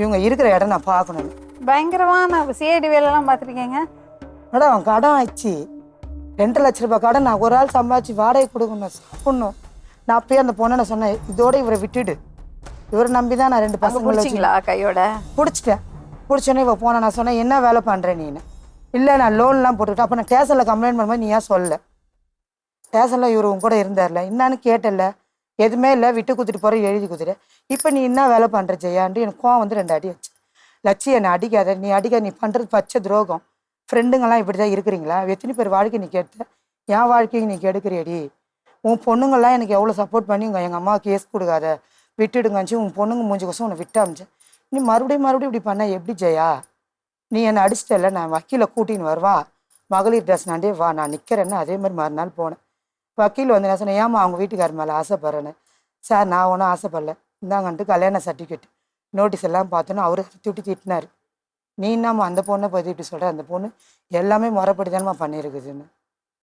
இவங்க இருக்கிற இடம் நான் பார்க்கணும். பயங்கரமான சிஐடி வேலைலாம் பார்த்துருக்கீங்க? மேடம் கடன் ஆயிடுச்சு ரெண்டு லட்ச ரூபாய் கடன் நான் ஒரு ஆள் சம்பாதிச்சு வாடகை கொடுக்கணும் சாப்பிடணும். நான் அப்பயே அந்த பொண்ணை நான் சொன்னேன் இதோட இவரை விட்டுடு. இவரை நம்பி தான் நான் ரெண்டு வச்சு பிடிச்சிங்களா கையோட? பிடிச்சிட்டேன். பிடிச்சோன்னே இவ போன நான் சொன்னேன் என்ன வேலை பண்ணுற நீனு இல்லை நான் லோன்லாம் போட்டுக்கிட்டேன் அப்போ நான் ஸ்டேஷனில் கம்ப்ளைண்ட் பண்ணும்போது நீ ஏன் சொல்லல ஸ்டேஷனில் இவர் உன் கூட இருந்தார்ல என்னன்னு கேட்டல எதுவுமே இல்லை விட்டு குத்துட்டு போகிற எழுதி குத்துட்டு இப்போ நீ என்ன வேலை பண்ணுற ஜெயான்ட்டு எனக்கு கோவம் வந்து ரெண்டு அடி வச்சு லட்சி என்னை அடிக்காத நீ அடிக்காத நீ பண்ணுறது பச்சை துரோகம். ஃப்ரெண்டுங்கெல்லாம் இப்படி தான் இருக்கிறீங்களா? எத்தனை பேர் வாழ்க்கை நீ கேட்ட? என் வாழ்க்கையை நீ கெடுக்கிறியடி? உன் பொண்ணுங்கள்லாம் எனக்கு எவ்வளோ சப்போர்ட் பண்ணி உங்கள் எங்கள் அம்மா கேஸ் கொடுக்காத. விட்டுடுங்கச்சு உன் பொண்ணுங்க மூஞ்சி கோசம் உன்னை விட்டாமிச்சேன் நீ மறுபடியும் மறுபடியும் இப்படி பண்ண எப்படி ஜெயா? நீ என்னை அடிச்சிட்டல நான் வக்கீலை கூட்டின்னு வருவா. மகளிர் ட்ரெஸ் நாண்டே வா நான் நிற்கிறேன்னு அதே மாதிரி மறுநாள் போனேன். வக்கீல் வந்து என்ன சொன்னேன் ஏமா அவங்க வீட்டுக்கார மேலே ஆசைப்படுறேன்னு. சார் நான் ஒன்றும் ஆசைப்படல. இந்தாங்கன்ட்டு கல்யாண சர்டிஃபிகேட் நோட்டீஸ் எல்லாம் பார்த்தோன்னா அவரு திட்டி திட்டினார். நீ என்னம்மா அந்த பொண்ணை பற்றி இப்படி சொல்கிற அந்த பொண்ணு எல்லாமே முறைப்படி தானம்மா பண்ணியிருக்குதுன்னு.